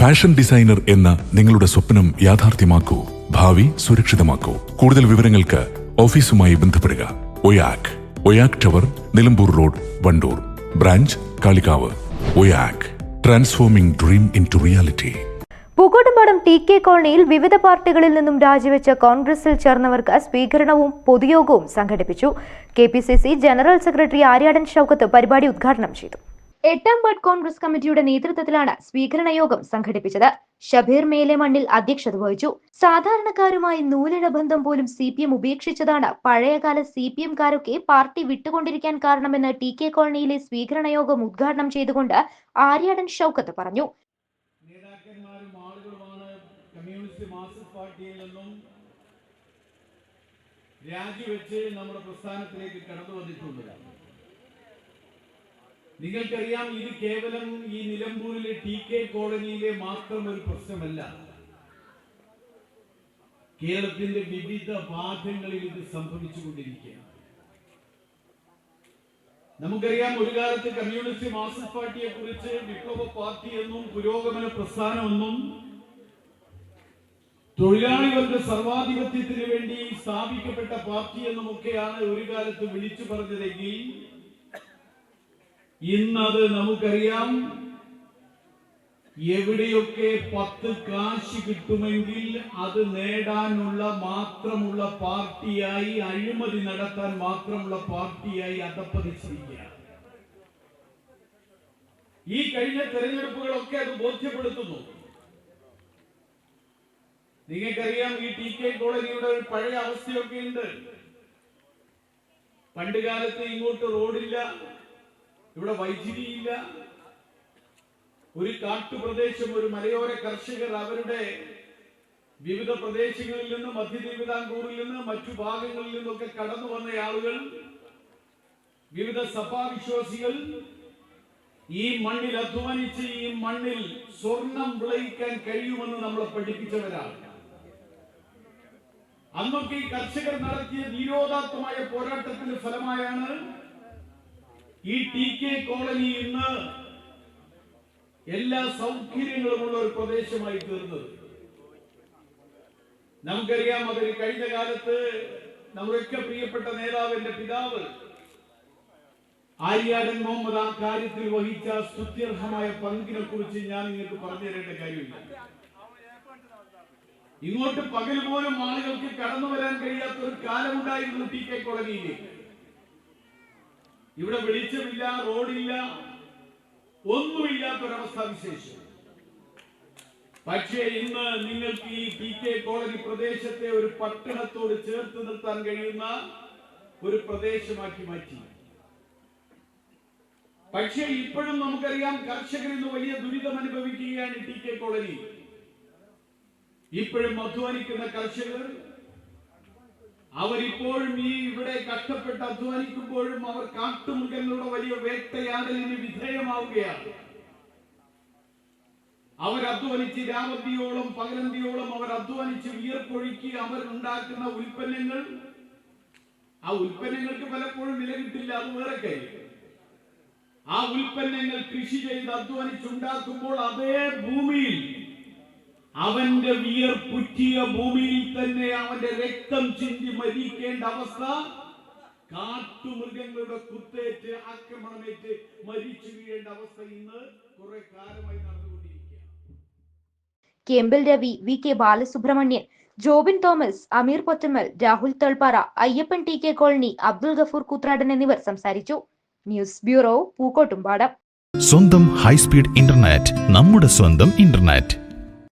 Fashion designer എന്ന നിങ്ങളുടെ സ്വപ്നം യാഥാർത്ഥ്യമാക്കൂ. ഭാവി സുരക്ഷിതമാക്കൂ. കൂടുതൽ വിവരങ്ങൾക്ക് ഓഫീസുമായി ബന്ധപ്പെടുക. Oyak. Oyak tower Nilambur road Wandoor. Branch Kalikavu. Oyak. Transforming dream into reality. Pookkottumpadam T K കോളനിയിൽ വിവിധ പാർട്ടികളിൽ നിന്നും രാജിവെച്ച കോൺഗ്രസിൽ ചേർന്നവർക്ക് സ്വീകരണവും പൊതുയോഗവും സംഘടിപ്പിച്ചു. K general secretary Aryadan Shoukath പരിപാടി ഉദ്ഘാടനം ചെയ്തു. എട്ടാം വാർഡ് കോൺഗ്രസ് കമ്മിറ്റിയുടെ നേതൃത്വത്തിലാണ് സ്വീകരണ യോഗം സംഘടിപ്പിച്ചത്. ഷബീർ മേലെ മണ്ണിൽ അധ്യക്ഷത വഹിച്ചു. സാധാരണക്കാരുമായി നൂലിഴ ബന്ധം പോലും സി പി എം ഉപേക്ഷിച്ചതാണ്. പഴയകാല സി പി എംകാരൊക്കെ പാർട്ടി വിട്ടുകൊണ്ടിരിക്കാൻ കാരണമെന്ന് ടി കെ കോളനിയിലെ സ്വീകരണ യോഗം ഉദ്ഘാടനം ചെയ്തുകൊണ്ട് ആര്യാടൻ ഷൗക്കത്ത് പറഞ്ഞു. രാജിവെച്ച് നമ്മുടെ പ്രസ്ഥാനത്തിലേക്ക് കടന്നു നിങ്ങൾക്കറിയാം ഇത് കേവലം ഈ നിലമ്പൂരിലെ ടി കെ കോളനിയിലെ മാത്രം ഒരു പ്രശ്നമല്ല. കേരളത്തിന്റെ വിവിധ ഭാഗങ്ങളിൽ ഇത് സംഭവിച്ചുകൊണ്ടിരിക്കുകയാണ്. നമുക്കറിയാം ഒരു കാലത്ത് കമ്മ്യൂണിസ്റ്റ് മാർക്സിസ്റ്റ് പാർട്ടിയെ കുറിച്ച് വിപ്ലവ പാർട്ടി എന്നും പുരോഗമന പ്രസ്ഥാനമെന്നും തൊഴിലാളികളുടെ സർവാധിപത്യത്തിന് വേണ്ടി സ്ഥാപിക്കപ്പെട്ട പാർട്ടി എന്നുമൊക്കെയാണ് ഒരു കാലത്ത് വിളിച്ചു പറഞ്ഞതെങ്കിൽ ഇന്നത് നമുക്കറിയാം. എവിടെയൊക്കെ പത്ത് കാശ് കിട്ടുമെങ്കിൽ അത് നേടാനുള്ള മാത്രമുള്ള പാർട്ടിയായി അഴിമതി നടത്താൻ മാത്രമുള്ള പാർട്ടിയായി അതപ്പതി ചെയ്യുക ഈ കഴിഞ്ഞ തെരഞ്ഞെടുപ്പുകളൊക്കെ അത് ബോധ്യപ്പെടുത്തുന്നു. നിങ്ങൾക്കറിയാം ഈ ടി കെ കോളനിയുടെ ഒരു പഴയ അവസ്ഥയൊക്കെ ഉണ്ട്. പണ്ട് കാലത്ത് ഇങ്ങോട്ട് റോഡില്ല ഇവിടെ വൈദ്യുതിയില്ല. ഒരു കാട്ടുപ്രദേശം ഒരു മലയോര കർഷകർ അവരുടെ വിവിധ പ്രദേശങ്ങളിൽ നിന്ന് മധ്യ തിരുവിതാംകൂറിൽ നിന്ന് മറ്റു ഭാഗങ്ങളിൽ നിന്നൊക്കെ കടന്നു വന്ന ആളുകൾ വിവിധ സഭാവിശ്വാസികൾ ഈ മണ്ണിൽ അധ്വാനിച്ച് ഈ മണ്ണിൽ സ്വർണം വിളയിക്കാൻ കഴിയുമെന്ന് നമ്മളെ പഠിപ്പിച്ചവരാണ്. അന്നൊക്കെ ഈ കർഷകർ നടത്തിയ നിരോധാത്മമായ പോരാട്ടത്തിന്റെ ഫലമായാണ് ഈ ടി കെ കോളനി ഇന്ന് എല്ലാ സൗകര്യങ്ങളുമുള്ള ഒരു പ്രദേശമായി തീർന്നത് നമുക്കറിയാം അതിൽ കഴിഞ്ഞ കാലത്ത് നമ്മുടെയൊക്കെ പ്രിയപ്പെട്ട നേതാവിന്റെ പിതാവ് ആര്യാടൻ മുഹമ്മദ് ആ കാര്യത്തിൽ വഹിച്ച സ്തുത്യർഹമായ പങ്കിനെ കുറിച്ച് ഞാൻ നിങ്ങൾക്ക് പറഞ്ഞു തരേണ്ട കാര്യമില്ല. ഇങ്ങോട്ട് പകൽ പോലും ആളുകൾക്ക് കടന്നു വരാൻ കഴിയാത്ത ഒരു കാലമുണ്ടായിരുന്നു ടി കെ കോളനിയിലേക്ക്. ഇവിടെ വെളിച്ചമില്ല റോഡില്ല ഒന്നുമില്ലാത്ത ഒന്നുമില്ലാത്തൊരവസ്ഥ വിശേഷം. പക്ഷേ ഇന്ന് നിങ്ങൾക്ക് ഈ പി കെ കോളനി പ്രദേശത്തെ ഒരു പട്ടണത്തോട് ചേർത്ത് നിർത്താൻ കഴിയുന്ന ഒരു പ്രദേശമാക്കി മാറ്റി. പക്ഷേ ഇപ്പോഴും നമുക്കറിയാം കർഷകർ ഇന്ന് വലിയ ദുരിതം അനുഭവിക്കുകയാണ് ടി കെ കോളനി. ഇപ്പോഴും അധ്വാനിക്കുന്ന കർഷകർ അവരിപ്പോഴും ഈ ഇവിടെ കഷ്ടപ്പെട്ട് അധ്വാനിക്കുമ്പോഴും അവർ കാട്ടുമൃഗങ്ങളുടെ വലിയ വേട്ടയാടലിന് വിധേയമാവുകയാണ്. അവർ അധ്വാനിച്ച് രാവന്തിയോളം പകലന്തിയോളം അവർ അധ്വാനിച്ച് വിയർപ്പൊഴുക്കി അവർ ഉണ്ടാക്കുന്ന ഉൽപ്പന്നങ്ങൾ. ആ ഉൽപ്പന്നങ്ങൾക്ക് പലപ്പോഴും വില കിട്ടില്ല അത് വേറെ കാര്യം. ആ ഉൽപ്പന്നങ്ങൾ കൃഷി ചെയ്ത് അധ്വാനിച്ചുണ്ടാക്കുമ്പോൾ അതേ ഭൂമിയിൽ അവന്റെ വിയർപ്പുറ്റിയ ഭൂമിയിൽ തന്നെ അവന്റെ രക്തം ചിന്തി മരിക്കേണ്ട അവസ്ഥ. കാട്ടുമൃഗങ്ങളുടെ കുത്തേറ്റ് ആക്രമണമേറ്റ് മരിച്ചു വീഴേണ്ട അവസ്ഥ ഇന്ന് കുറെ കാലമായി നടന്നുകൊണ്ടിരിക്കുകയാണ്. Kempil Ravi V K Balasubramanian Jobin Thomas Ameer Pottammal Rahul Thalpara Ayyappan T K colony Abdul Gafoor Koothradan എന്നിവർ സംസാരിച്ചു. News bureau Pookkottumpadam. സ്വന്തം ഹൈസ്പീഡ് ഇന്റർനെറ്റ് നമ്മുടെ സ്വന്തം ഇന്റർനെറ്റ്.